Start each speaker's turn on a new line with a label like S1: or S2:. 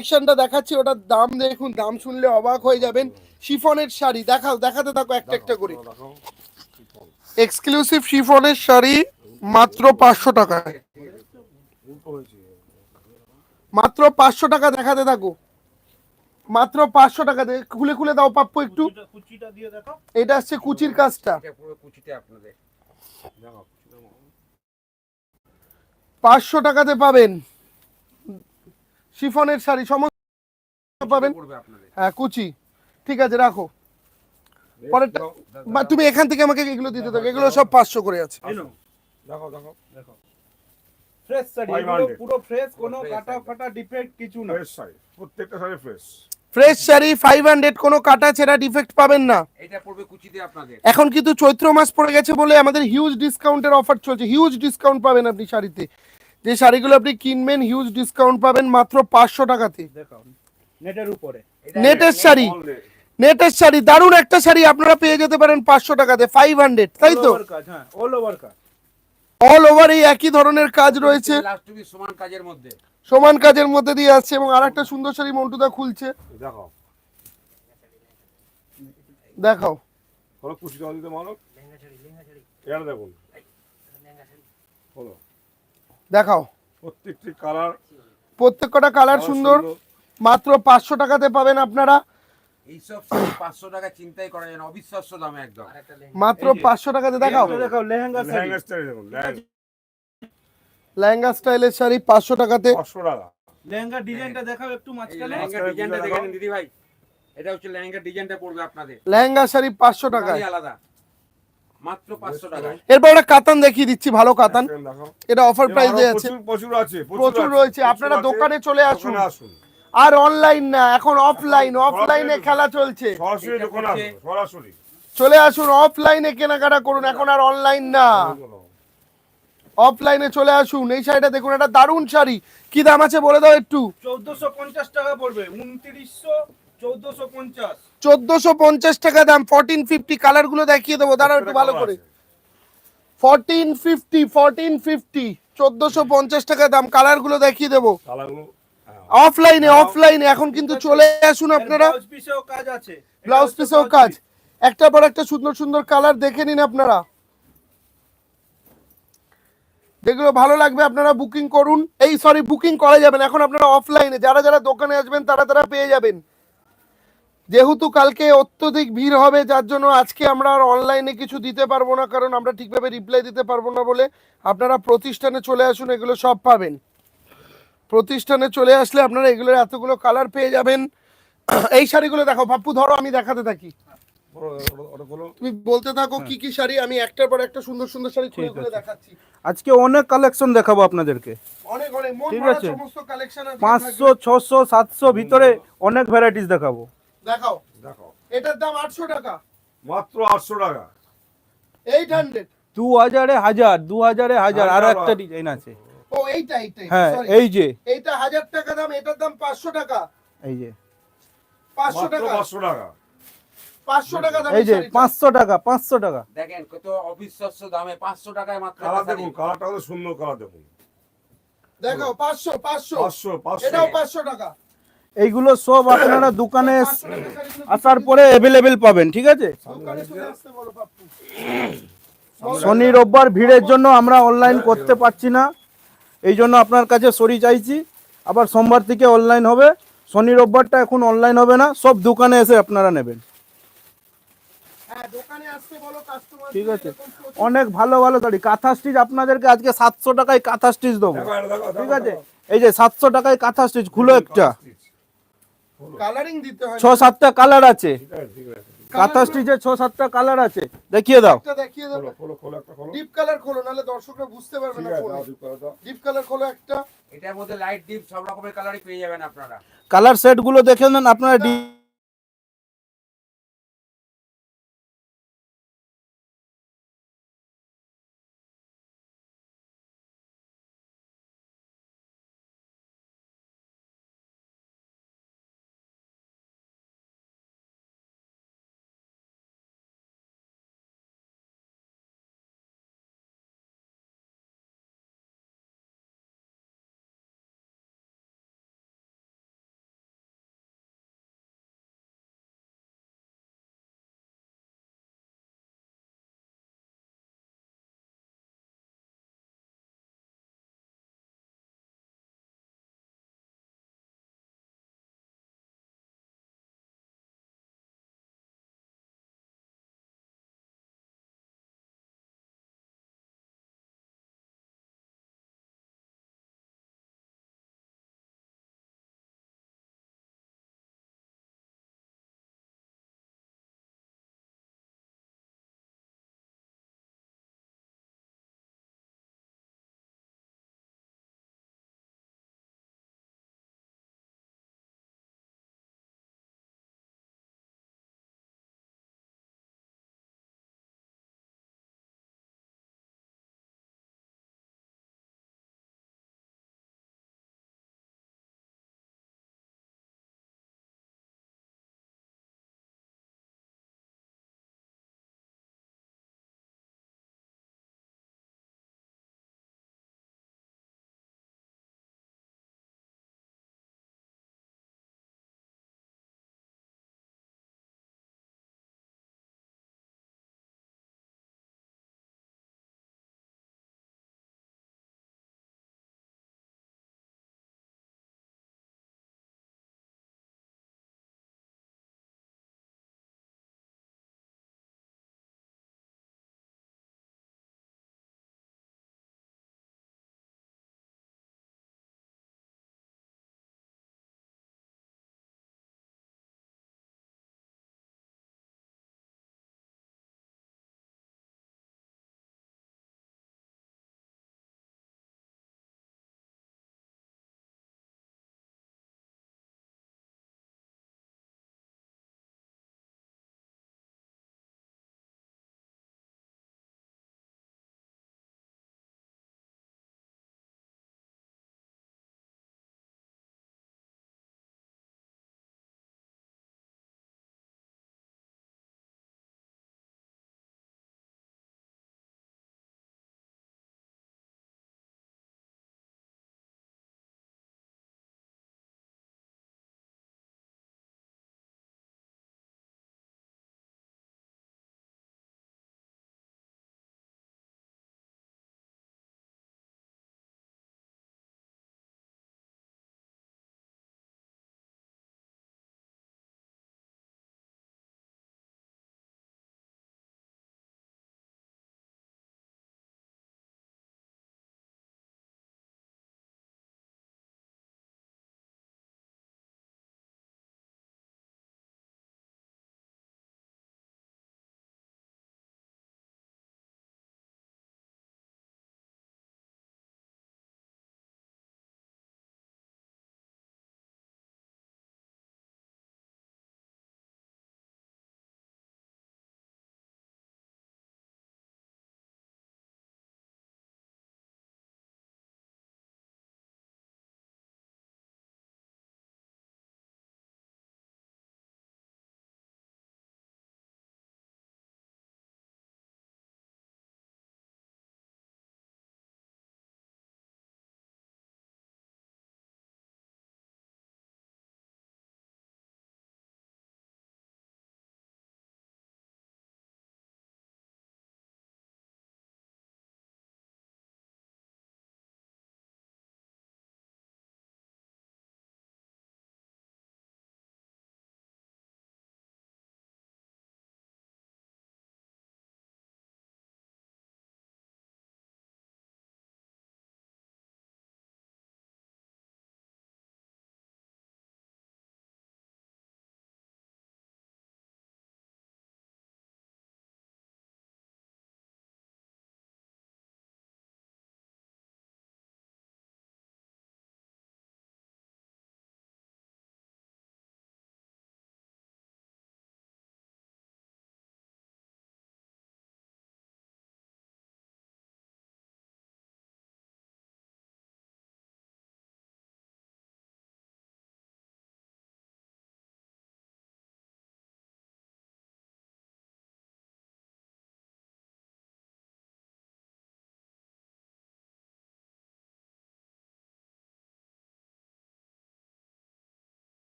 S1: কালেকশনটা দেখাচ্ছি ওটার দাম দেখুন দাম শুনলে অবাক হয়ে যাবেন। শিফনের শাড়ি দেখাও দেখাতে থাকো একটা একটা করে। এক্সক্লুসিভ শিফনের শাড়ি মাত্র পাঁচশো টাকায় মাত্র পাঁচশো টাকা দেখাতে থাকো। মাত্র পাঁচশো টাকা দে খুলে খুলে দাও পাপ্পু একটু।
S2: কুচিটা দিয়ে দেখো।
S1: এটা আসছে কুচির কাজটা।
S3: এটা পুরো কুচিতে আপনাদের।
S4: দেখাও
S1: পাঁচশো টাকাতে পাবেন। শিফনের শাড়ি সমস্ত পাবেন। হ্যাঁ কুচি। ঠিক আছে রাখো। পরেরটা বা তুমি এখান থেকে আমাকে এগুলো দিতে থাকো এগুলো সব পাঁচশো করে আছে।
S2: দেখো ফ্রেশ শাড়ি পুরো ফ্রেশ কোনো কাটা ফাটা ডিফেক্ট কিছু না।
S4: ফ্রেশ শাড়ি প্রত্যেকটা sari fresh
S1: fresh sari five hundred কোনো কাটা ছেঁড়া ডিফেক্ট পাবেন না।
S3: এটা পড়বে কুচিতে আপনাদের।
S1: এখন কিন্তু চৈত্র মাস পড়ে গেছে বলে আমাদের হিউজ ডিসকাউন্টের অফার চলছে। হিউজ ডিসকাউন্ট পাবেন আপনি শাড়িতে। যে শাড়িগুলো আপনি কিনবেন হিউজ ডিসকাউন্ট পাবেন মাত্র পাঁচশো টাকাতে।
S2: নেটের উপরে।
S1: নেটের শাড়ি। নেটের শাড়ি দারুণ একটা শাড়ি আপনারা পেয়ে যেতে পারেন পাঁচশো টাকাতে ফাইভ হান্ড্রেড তাই তো?
S2: হ্যাঁ অল ওভার কাজ।
S1: অল ওভার এই একই ধরনের কাজ রয়েছে।
S3: সমান কাজের মধ্যে।
S1: সমান কাজের মধ্যে দিয়ে আসছে এবং আর একটা সুন্দর শাড়ি মন্টুদা খুলছে।
S4: দেখাও।
S1: দেখাও।
S4: দিতে এটা দেখুন। হলো।
S1: দেখাও।
S4: প্রত্যেকটি কালার।
S1: প্রত্যেক কটা কালার সুন্দর। মাত্র পাঁচশো টাকাতে পাবেন আপনারা।
S3: এইসব পাঁচশো টাকা চিন্তাই করা যায় না অবিশ্বাস্য দামে একদম।
S1: মাত্র পাঁচশো টাকাতে দেখাও।
S2: দেখাও লেহেঙ্গা
S1: স্টাইলের শাড়ি পাঁচশো টাকাতে।
S4: পাঁচশো টাকা।
S2: লেহেঙ্গা ডিজাইনটা দেখাও একটু মাঝখানে।
S3: লেহেঙ্গা ডিজাইনটা দিদি ভাই। এটা হচ্ছে লেহেঙ্গা ডিজাইনটা পড়বে আপনাদের।
S1: লেহেঙ্গা শাড়ি পাঁচশো টাকায়।
S3: আলাদা।
S1: এরপর একটা কাতান দেখিয়ে দিচ্ছি ভালো কাতান। এটা অফার
S4: এবার
S1: প্রাইসে আছে
S4: প্রচুর প্রচুর আছে
S1: প্রচুর রয়েছে। আপনারা দোকানে চলে আসুন।
S4: আসুন।
S1: আর অনলাইন না এখন অফলাইন অফলাইনে খেলা চলছে।
S4: সরাসরি
S1: চলে আসুন অফলাইনে কেনাকাটা করুন। এখন আর অনলাইন না। অফলাইনে চলে আসুন। এই শাড়িটা দেখুন একটা দারুণ শাড়ি। কি দাম আছে বলে দাও একটু।
S2: চৌদ্দশো পঞ্চাশ টাকা পড়বে উনত্রিশশো চৌদ্দশো পঞ্চাশ।
S1: টাকা দাম ফোরটিন ফিফটি কালারগুলো দেখিয়ে দেবো দাঁড়াও একটু ভালো করে। ফোরটিন ফিফটি ফোরটিন ফিফটি চোদ্দশো পঞ্চাশ টাকা দাম কালারগুলো দেখিয়ে দেবো।
S4: হ্যাঁ।
S1: অফলাইনে অফলাইনে এখন কিন্তু চলে আসুন আপনারা।
S2: ব্লাউজ পিসেও কাজ।
S1: একটার পর একটা সুন্দর সুন্দর কালার দেখে নিন আপনারা। যেগুলো ভালো লাগবে আপনারা বুকিং করুন। এই সরি বুকিং করা যাবে না। এখন আপনারা অফলাইনে যারা যারা দোকানে আসবেন তারা তারা পেয়ে যাবেন। যেহেতু কালকে অত্যধিক ভিড় হবে যার জন্য আজকে আমরা আর অনলাইনে কিছু দিতে পারব না কারণ আমরা ঠিকভাবে রিপ্লাই দিতে পারব না বলে আপনারা প্রতিষ্ঠানে চলে আসুন এগুলো সব পাবেন। প্রতিষ্ঠানে চলে আসলে আপনারা এগুলোর এতগুলো কালার পেয়ে যাবেন। এই শাড়িগুলো দেখো পাপ্পু ধরো আমি দেখাতে থাকি। তুমি বলতে থাকো কি কি শাড়ি আমি একটার পর একটা সুন্দর সুন্দর শাড়ি খুলে খুলে দেখাচ্ছি।
S2: আজকে অনেক কালেকশন দেখাবো আপনাদেরকে।
S1: অনেক অনেক
S2: ঠিক আছে। পাঁচশো ছশো সাতশো ভিতরে অনেক ভ্যারাইটিস দেখাবো।
S1: দেখাও।
S4: দেখাও।
S1: এটার দাম আটশো টাকা।
S4: মাত্র আটশো টাকা।
S1: এইট হান্ড্রেড
S2: দু হাজারে হাজার দু হাজারে আর একটা ডিজাইন আছে।
S1: ও এইটা এইটাই
S2: হ্যাঁ এই যে।
S1: এইটা হাজার টাকা দাম এটার দাম পাঁচশো টাকা।
S2: এই যে।
S1: পাঁচশো
S4: মাত্র
S1: টাকা।
S4: পাঁচশো টাকা।
S1: পাঁচশো টাকা দাম
S2: এই যে পাঁচশো টাকা পাঁচশো টাকা।
S3: দেখেন কত অবিশ্বাস্য দামে পাঁচশো টাকায় মাত্র
S4: কালার দেখুন কালারটা সুন্দর কালার দেখুন।
S1: দেখাও পাঁচশো পাঁচশো।
S4: পাঁচশো পাঁচশো।
S1: এটাও পাঁচশো টাকা।
S2: এইগুলো সব আপনারা দোকানে আসার পরে অ্যাভেলেবেল পাবেন, ঠিক আছে? শনি, রোববার ভিড়ের জন্য আমরা অনলাইন করতে পারছি না। এই জন্য আপনার কাছে সরি চাইছি। আবার সোমবার থেকে অনলাইন হবে। শনি, রোববারটা এখন অনলাইন হবে না, সব দোকানে এসে আপনারা নেবেন। ঠিক আছে? অনেক ভালো ভালো শাড়ি কাঁথা স্টিচ আপনাদেরকে আজকে সাতশো টাকায় কাঁথা স্টিচ দেবো। ঠিক আছে? এই যে সাতশো টাকায় কাঁথা স্টিচ খুলো একটা।
S1: কালারিং দিতে হয়।
S2: ছ সাতটা কালার আছে। কাঁথা স্টিচের ছ সাতটা কালার আছে। দেখিয়ে দাও।
S1: একটা দেখিয়ে দাও।
S4: খোলো খোলো খোলো একটা খোলো।
S1: ডিপ কালার খোলো নাহলে দর্শকরা বুঝতে পারবে না। ডিপ কালার খোলো একটা।
S3: এটার মধ্যে লাইট ডিপ সব রকমের কালারই পেয়ে যাবেন আপনারা।
S2: কালার সেটগুলো দেখে নেন আপনারা